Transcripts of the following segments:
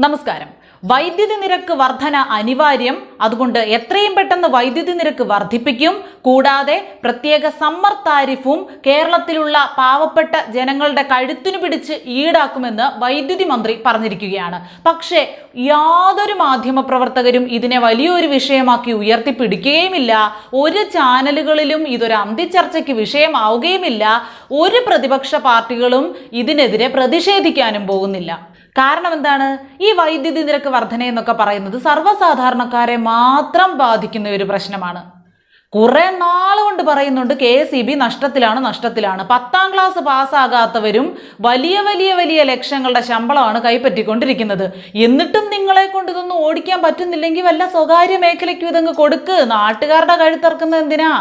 നമസ്കാരം. വൈദ്യുതി നിരക്ക് വർധന അനിവാര്യം. അതുകൊണ്ട് എത്രയും പെട്ടെന്ന് വൈദ്യുതി നിരക്ക് വർദ്ധിപ്പിക്കും കൂടാതെ പ്രത്യേക സമ്മർ താരിഫും കേരളത്തിലുള്ള പാവപ്പെട്ട ജനങ്ങളുടെ കഴുത്തിനു പിടിച്ച് ഈടാക്കുമെന്ന് വൈദ്യുതി മന്ത്രി പറഞ്ഞിരിക്കുകയാണ്. പക്ഷേ യാതൊരു മാധ്യമപ്രവർത്തകരും ഇതിനെ വലിയൊരു വിഷയമാക്കി ഉയർത്തിപ്പിടിക്കുകയുമില്ല. ഒരു ചാനലുകളിലും ഇതൊരു അന്തിച്ചർച്ചയ്ക്ക് വിഷയമാവുകയുമില്ല. ഒരു പ്രതിപക്ഷ പാർട്ടികളും ഇതിനെതിരെ പ്രതിഷേധിക്കാനും പോകുന്നില്ല. കാരണം എന്താണ് ഈ വൈദ്യുതി നിരക്ക് വർധന എന്നൊക്കെ പറയുന്നത് സർവസാധാരണക്കാരെ മാത്രം ബാധിക്കുന്ന ഒരു പ്രശ്നമാണ്. കുറെ നാൾ കൊണ്ട് പറയുന്നുണ്ട് കെ എസ് ഇ ബി നഷ്ടത്തിലാണ് നഷ്ടത്തിലാണ്. പത്താം ക്ലാസ് പാസ്സാകാത്തവരും വലിയ വലിയ വലിയ ലക്ഷങ്ങളുടെ ശമ്പളമാണ് കൈപ്പറ്റിക്കൊണ്ടിരിക്കുന്നത്. എന്നിട്ടും നിങ്ങളെ കൊണ്ട് ഇതൊന്നും ഓടിക്കാൻ പറ്റുന്നില്ലെങ്കിൽ വല്ല സ്വകാര്യ മേഖലയ്ക്കും ഇതങ്ങ് കൊടുക്ക്. നാട്ടുകാരുടെ കഴുത്തിറക്കുന്നത് എന്തിനാ?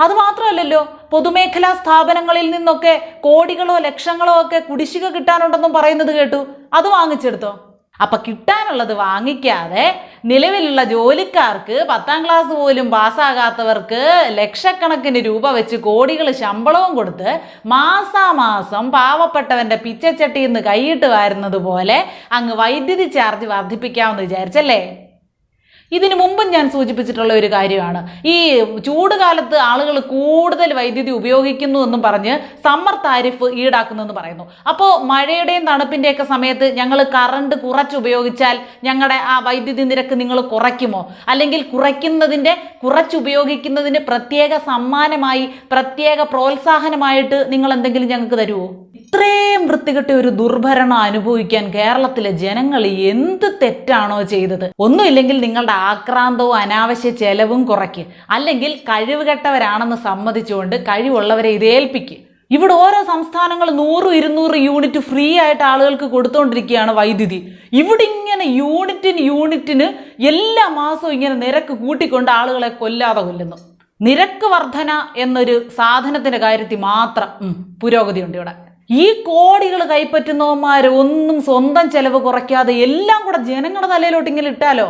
അത് മാത്രമല്ലല്ലോ പൊതുമേഖലാ സ്ഥാപനങ്ങളിൽ നിന്നൊക്കെ കോടികളോ ലക്ഷങ്ങളോ ഒക്കെ കുടിശ്ശിക കിട്ടാനുണ്ടെന്നും പറയുന്നത് കേട്ടു. അത് വാങ്ങിച്ചെടുത്തോ? അപ്പൊ കിട്ടാനുള്ളത് വാങ്ങിക്കാതെ നിലവിലുള്ള ജോലിക്കാർക്ക് പത്താം ക്ലാസ് പോലും പാസ്സാകാത്തവർക്ക് ലക്ഷക്കണക്കിന് രൂപ വെച്ച് കോടികൾ ശമ്പളവും കൊടുത്ത് മാസാമാസം പാവപ്പെട്ടവന്റെ പിച്ചച്ചട്ടിയിൽ നിന്ന് കൈയിട്ട് വാരുന്നത് പോലെ അങ്ങ് വൈദ്യുതി ചാർജ് വർദ്ധിപ്പിക്കാമെന്ന് വിചാരിച്ചല്ലേ? ഇതിനു മുമ്പും ഞാൻ സൂചിപ്പിച്ചിട്ടുള്ള ഒരു കാര്യമാണ്. ഈ ചൂട് കാലത്ത് ആളുകൾ കൂടുതൽ വൈദ്യുതി ഉപയോഗിക്കുന്നു എന്നും പറഞ്ഞ് സമ്മർ താരിഫ് ഈടാക്കുന്നു എന്ന് പറയുന്നു. അപ്പോൾ മഴയുടെയും തണുപ്പിന്റെയൊക്കെ സമയത്ത് ഞങ്ങൾ കറണ്ട് കുറച്ച് ഉപയോഗിച്ചാൽ ഞങ്ങളുടെ ആ വൈദ്യുതി നിരക്ക് നിങ്ങൾ കുറയ്ക്കുമോ? അല്ലെങ്കിൽ കുറയ്ക്കുന്നതിന്റെ കുറച്ച് ഉപയോഗിക്കുന്നതിന് പ്രത്യേക സമ്മാനമായി പ്രത്യേക പ്രോത്സാഹനമായിട്ട് നിങ്ങൾ എന്തെങ്കിലും ഞങ്ങൾക്ക് തരുമോ ഇത്രയും വൃത്തികെട്ട ഒരു ദുർഭരണം അനുഭവിക്കാൻ കേരളത്തിലെ ജനങ്ങൾ എന്ത് തെറ്റാണോ ചെയ്തത്? ഒന്നുമില്ലെങ്കിൽ നിങ്ങളുടെ ആക്രാന്തവും അനാവശ്യ ചെലവും കുറയ്ക്ക്. അല്ലെങ്കിൽ കഴിവുകെട്ടവരാണെന്ന് സമ്മതിച്ചുകൊണ്ട് കഴിവുള്ളവരെ ഇത് ഇവിടെ ഓരോ സംസ്ഥാനങ്ങൾ നൂറ് ഇരുന്നൂറ് യൂണിറ്റ് ഫ്രീ ആയിട്ട് ആളുകൾക്ക് കൊടുത്തുകൊണ്ടിരിക്കുകയാണ് വൈദ്യുതി. ഇവിടെ ഇങ്ങനെ യൂണിറ്റിന് യൂണിറ്റിന് എല്ലാ മാസവും ഇങ്ങനെ നിരക്ക് കൂട്ടിക്കൊണ്ട് ആളുകളെ കൊല്ലാതെ കൊല്ലുന്നു. നിരക്ക് വർധന എന്നൊരു സാധനത്തിന്റെ കാര്യത്തിൽ മാത്രം പുരോഗതി ഉണ്ട് ഇവിടെ. ഈ കോടികൾ കൈപ്പറ്റുന്നവന്മാർ ഒന്നും സ്വന്തം ചെലവ് കുറയ്ക്കാതെ എല്ലാം കൂടെ ജനങ്ങളുടെ തലയിലോട്ട് ഇങ്ങനെ ഇട്ടാലോ?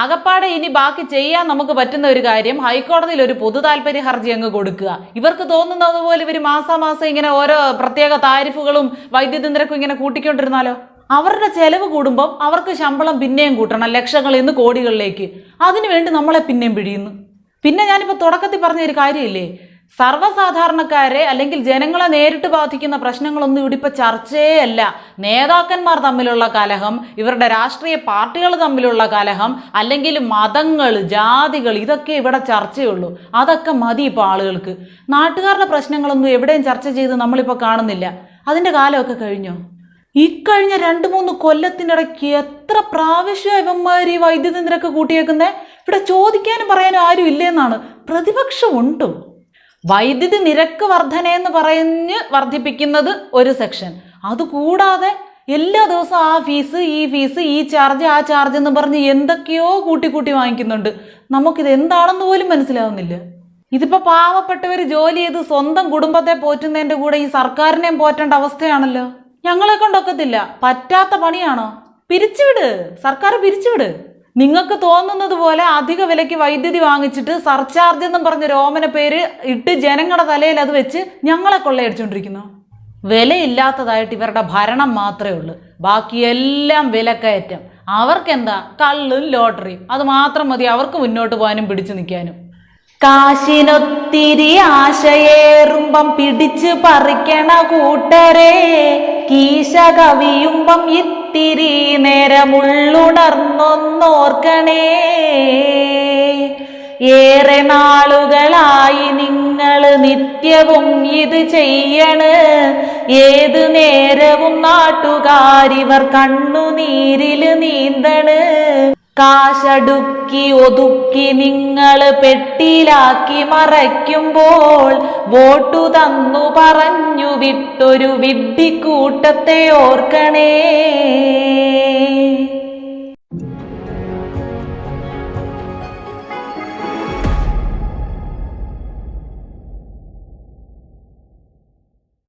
ആകപ്പാടെ ഇനി ബാക്കി ചെയ്യാൻ നമുക്ക് പറ്റുന്ന ഒരു കാര്യം ഹൈക്കോടതിയിൽ ഒരു പൊതു താല്പര്യ ഹർജി അങ്ങ് കൊടുക്കുക. ഇവർക്ക് തോന്നുന്നത് പോലെ ഇവർ മാസാമാസം ഇങ്ങനെ ഓരോ പ്രത്യേക താരിഫുകളും വൈദ്യുതി നിരക്കും ഇങ്ങനെ കൂട്ടിക്കൊണ്ടിരുന്നാലോ? അവരുടെ ചെലവ് കൂടുമ്പം അവർക്ക് ശമ്പളം പിന്നെയും കൂട്ടണം ലക്ഷങ്ങളിൽ നിന്ന് കോടികളിലേക്ക്. അതിനുവേണ്ടി നമ്മളെ പിന്നെയും പിഴിയുന്നു. പിന്നെ ഞാനിപ്പോൾ തുടക്കത്തിൽ പറഞ്ഞ ഒരു കാര്യമില്ലേ? സർവസാധാരണക്കാരെ അല്ലെങ്കിൽ ജനങ്ങളെ നേരിട്ട് ബാധിക്കുന്ന പ്രശ്നങ്ങളൊന്നും ഇവിടെ ഇപ്പോൾ ചർച്ചയേ അല്ല നേതാക്കന്മാർ തമ്മിലുള്ള കലഹം ഇവരുടെ രാഷ്ട്രീയ പാർട്ടികൾ തമ്മിലുള്ള കലഹം അല്ലെങ്കിൽ മതങ്ങൾ ജാതികൾ ഇതൊക്കെ ഇവിടെ ചർച്ചയുള്ളൂ. അതൊക്കെ മതി ഇപ്പോൾ ആളുകൾക്ക്. നാട്ടുകാരുടെ പ്രശ്നങ്ങളൊന്നും എവിടെയും ചർച്ച ചെയ്ത് നമ്മളിപ്പോൾ കാണുന്നില്ല. അതിന്റെ കാലമൊക്കെ കഴിഞ്ഞോ? ഇക്കഴിഞ്ഞ രണ്ട് മൂന്ന് കൊല്ലത്തിനിടയ്ക്ക് എത്ര പ്രാവശ്യം ഇവന്മാർ ഈ വൈദ്യുതി നിരക്ക് കൂട്ടിയേക്കുന്നേ? ഇവിടെ ചോദിക്കാനും പറയാനും ആരും ഇല്ലെന്നാണ്. പ്രതിപക്ഷം ഉണ്ടോ. വൈദ്യുതി നിരക്ക് വർധന എന്ന് പറഞ്ഞ് വർദ്ധിപ്പിക്കുന്നത് ഒരു സെക്ഷൻ അതുകൂടാതെ എല്ലാ ദിവസവും ആ ഫീസ് ഈ ഫീസ് ഈ ചാർജ് ആ ചാർജ് എന്ന് പറഞ്ഞ് എന്തൊക്കെയോ കൂട്ടി കൂട്ടി വാങ്ങിക്കുന്നുണ്ട്. നമുക്കിത് എന്താണെന്ന് പോലും മനസ്സിലാവുന്നില്ല. ഇതിപ്പോൾ പാവപ്പെട്ടവർ ജോലി ചെയ്ത് സ്വന്തം കുടുംബത്തെ പോറ്റുന്നതിന്റെ കൂടെ ഈ സർക്കാരിനെയും പോറ്റേണ്ട അവസ്ഥയാണല്ലോ. ഞങ്ങളെ കൊണ്ടൊക്കത്തില്ല. പറ്റാത്ത പണിയാണോ? പിരിച്ചുവിട്. സർക്കാർ പിരിച്ചുവിട്. നിങ്ങൾക്ക് തോന്നുന്നത് പോലെ അധിക വിലയ്ക്ക് വൈദ്യുതി വാങ്ങിച്ചിട്ട് സർചാർജ് എന്നും പറഞ്ഞ രോമന പേര് ഇട്ട് ജനങ്ങളുടെ തലയിൽ അത് വെച്ച് ഞങ്ങളെ കൊള്ളയടിച്ചുകൊണ്ടിരിക്കുന്നു വിലയില്ലാത്തതായിട്ട് ഇവരുടെ ഭരണം മാത്രമേ ഉള്ളൂ. ബാക്കിയെല്ലാം വിലക്കയറ്റം. അവർക്കെന്താ? കള്ളും ലോട്ടറിയും. അത് മാത്രം മതി അവർക്ക് മുന്നോട്ട് പോകാനും പിടിച്ചു നിൽക്കാനും. കാശിനൊത്തിരി ആശയേറുമ്പം പിടിച്ച് പറിക്കണ കൂട്ടരെ കീശ കവിയുമ്പം ഇത്തിരി നേരമുള്ളുണർന്നൊന്നോർക്കണേ. ഏറെ നാളുകളായി നിങ്ങൾ നിത്യവും ഇത് ചെയ്യണ്. ഏത് നേരവും നാട്ടുകാരിവർ കണ്ണുനീരിൽ നീന്തണ്. കാശടുക്കി ഒതുക്കി നിങ്ങൾ പെട്ടിയിലാക്കി മറയ്ക്കുമ്പോൾ വോട്ടു തന്നു പറഞ്ഞു വിട്ടൊരു വിഡ്ഢിക്കൂട്ടത്തെ ഓർക്കണേ.